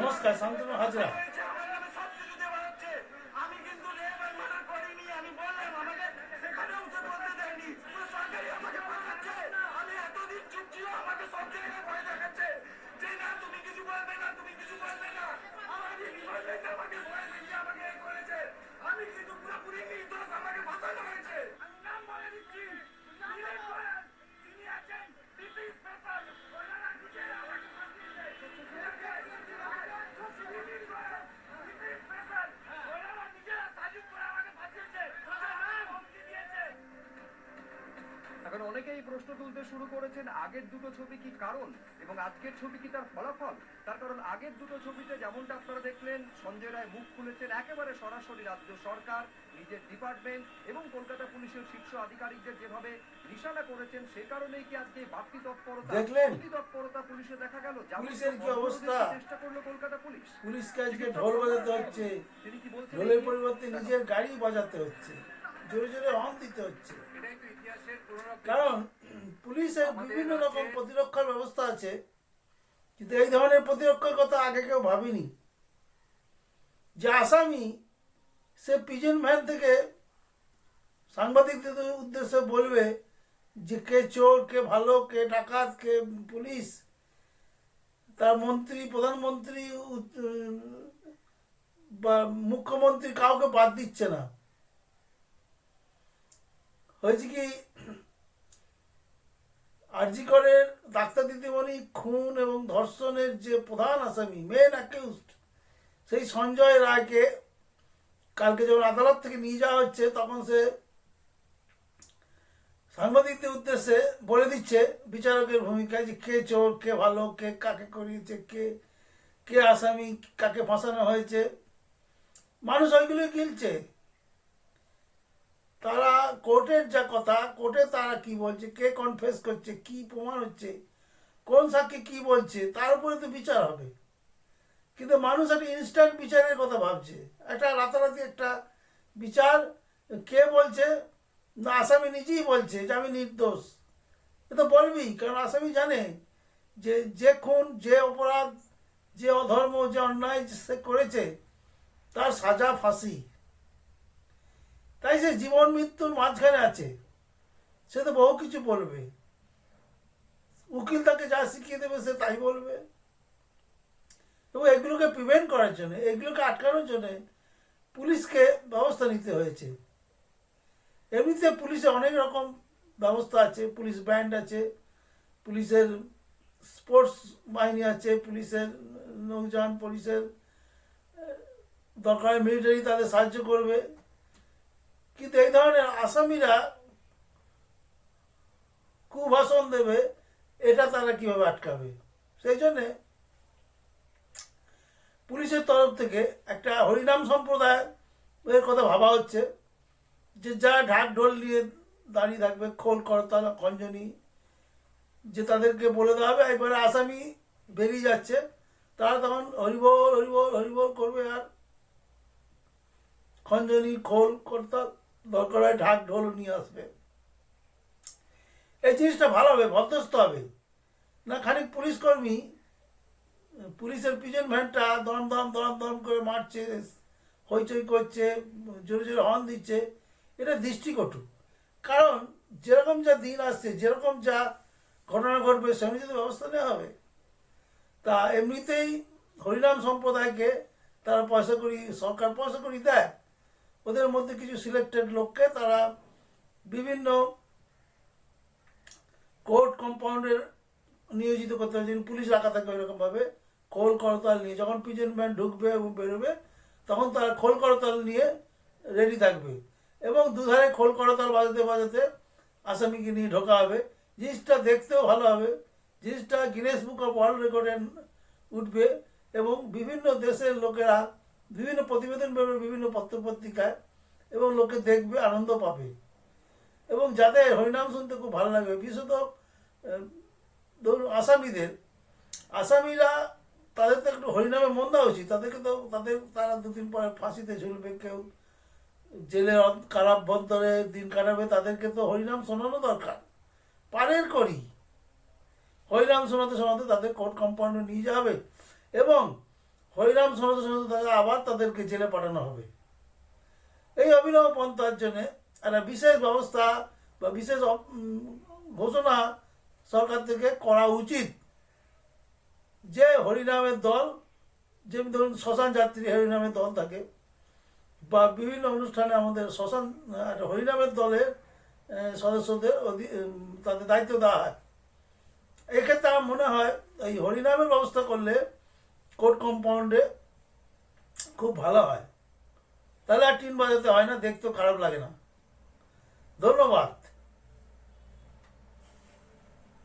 もしか3分の8だ。অনেকেই প্রশ্ন তুলতে শুরু করেছেন আগের দুটো ছবি কি কারণ? এবং আজকের ছবি কি তার ফলাফল? তার কারণ আগের দুটো ছবিতে যেমনটা আপনারা দেখলেন সঞ্জয় রায় মুখ খুলেছেন একেবারে সরাসরি রাজ্য সরকার নিজের ডিপার্টমেন্ট এবং কলকাতা পুলিশের শীর্ষ আধিকারিকদের যেভাবে নিশানা করেছেন সে কারণেই কি আজকে বাড়তি তৎপরতা? অতি তৎপরতা পুলিশে দেখা গেল? পুলিশের কি অবস্থা? চেষ্টা করল কলকাতা পুলিশ। পুলিশকে আজকে ঢোল বাজাতে হচ্ছে। তিনি কি বলছেন? ঢোলের পরিবর্তে নিজের গাড়ি বাজাতে হচ্ছে। জোরে জোরে হর্ন দিতে হচ্ছে। কারণ পুলিশের বিভিন্ন রকম প্রতিরক্ষার ব্যবস্থা আছে কিন্তু এই ধরনের প্রতিরক্ষার কথা আগে কেউ ভাবিনি। যে আসামি সে পিজন ভ্যান থেকে সাংবাদিকদের উদ্দেশ্যে বলবে যে কে চোর কে ভালো কে ডাকাত কে পুলিশ। তার মন্ত্রী প্রধানমন্ত্রী বা মুখ্যমন্ত্রী কাউকে বাদ দিচ্ছে না। হয়েছে কি আরজিকরের ডাক্তার দিদিমণি খুন এবং ধর্ষণের যে প্রধান আসামি মেন অ্যাকিউজড সেই সঞ্জয় রায়কে কালকে যখন আদালত থেকে নিয়ে যাওয়া হচ্ছে, তখন সে সাংবাদিকদের উদ্দেশ্যে বলে দিচ্ছে, বিচারকের ভূমিকায় যে কে চোর, কে ভালো, কে কাকে করিয়েছে, কে কে আসামি, কাকে ফাঁসানো হয়েছে। মানুষ ওইগুলোই গিলছে। তারা কোর্টের যা কথা, কোর্টে তারা কি বলছে, কে কনফেস করছে, কি প্রমাণ হচ্ছে, কোন সাক্ষী কি বলছে, তার উপরে তো বিচার হবে। কিন্তু মানুষ একটা ইনস্ট্যান্ট বিচারের কথা ভাবছে। একটা রাতারাতি একটা বিচার, কে বলছে, না, আসামি নিজেই বলছে যে আমি নির্দোষ। এ তো বলবি কারণ আসামি জানে যে যে খুন, যে অপরাধ, যে অধর্ম, যে অন্যায় সে করেছে, তার সাজা, ফাঁসি। তাই সে জীবন মৃত্যুর মাঝখানে আছে। সে তো বহু কিছু বলবে। উকিল তাকে যা শিখিয়ে দেবে সে তাই বলবে। এবং এগুলোকে প্রিভেন্ট করার জন্য, এগুলোকে আটকানোর জন্য পুলিশকে ব্যবস্থা নিতে হয়েছে। এমনিতে পুলিশে অনেক রকম ব্যবস্থা আছে, পুলিশ ব্যান্ড আছে, পুলিশের স্পোর্টস বাহিনী আছে, পুলিশের নৌযান, পুলিশের দরকার মিলিটারি তাদের সাহায্য করবে। কিন্তু এই ধরনের আসামিরা কুভাষণ দেবে, এটা তারা কীভাবে আটকাবে? সেই জন্যে পুলিশের তরফ থেকে একটা হরিনাম সম্প্রদায় এর কথা ভাবা হচ্ছে যে যারা ঢাক ঢোল নিয়ে দাঁড়িয়ে থাকবে, খোল, করতাল, খঞ্জনি, যে তাদেরকে বলে দেওয়া হবে একবারে আসামি বেরিয়ে যাচ্ছে। তারা তখন হরিবল হরিবল হরিবল করবে আর খঞ্জনি, খোল, করতাল দরকার হয় ঢাক ঢোল নিয়ে আসবে। এই জিনিসটা ভালো হবে, ভদ্রস্থ হবে। না, খানিক পুলিশ কর্মী, পুলিশের পিছন ভ্যানটা দম দম দম দম করে মারছে, হইচই করছে, জোরে জোরে হর্ন দিচ্ছে। এটা দৃষ্টিকটু। কারণ যেরকম যা দিন আসছে, যেরকম যা ঘটনা ঘটবে সে অনুযায়ী তো ব্যবস্থা নেওয়া হবে, তা এমনিতেই হরিনাম সম্প্রদায়কে তারা পয়সা করি সরকার পয়সা করি দেয়। ওদের মধ্যে কিছু সিলেক্টেড লোককে তারা বিভিন্ন কোর্ট কম্পাউন্ডের নিয়োজিত করতে হবে পুলিশ রাখা থাকে ওইরকমভাবে খোল করতাল নিয়ে। যখন পিজন ম্যান ঢুকবে এবং বেরোবে, তখন তারা খোল করতাল নিয়ে রেডি থাকবে। এবং দুধারে খোল করতাল বাজাতে বাজাতে আসামিকে নিয়ে ঢোকা হবে। জিনিসটা দেখতেও ভালো হবে। জিনিসটা গিনেস বুক অফ ওয়ার্ল্ড রেকর্ডে উঠবে এবং বিভিন্ন দেশের লোকেরা বিভিন্ন প্রতিবেদন বেরোবে বিভিন্ন পত্রপত্রিকায় এবং লোকে দেখবে, আনন্দ পাবে। এবং যাদের হরিনাম শুনতে খুব ভালো লাগবে বিশেষত ধরুন আসামিদের। আসামিরা, তাদের তো একটু হরিনামে মন দেওয়া উচিত। তাদেরকে তো, তাদের, তারা দুদিন পরে ফাঁসিতে ঝুলবে কেউ। অন- কারাভ্যন্তরে দিন কাটাবে, তাদেরকে তো হরিনাম শোনানো দরকার। পারের করি। হরিনাম শোনাতে শোনাতে তাদের কোর্ট কম্পাউন্ডে নিয়ে হবে এবং শোনাতে শোনাতে তাকে আবার তাদেরকে জেলে পাঠানো হবে। এই অভিনব পন্থার জন্য একটা বিশেষ ব্যবস্থা বা বিশেষ ঘোষণা সরকার থেকে করা উচিত যে হরিনামের দল, যেমন ধরুন শ্মশান যাত্রী হরিনামের দল থাকে বা বিভিন্ন অনুষ্ঠানে আমাদের শ্মশান হরিনামের দলের সদস্যদের তাদের দায়িত্ব দেওয়া হয়। এক্ষেত্রে আমার মনে হয় এই হরিনামের ব্যবস্থা করলে কোর্ট কম্পাউন্ডে খুব ভালো হয়। তাহলে আর টিন বাজাতে হয় না, দেখতেও খারাপ লাগে না। ধন্যবাদ।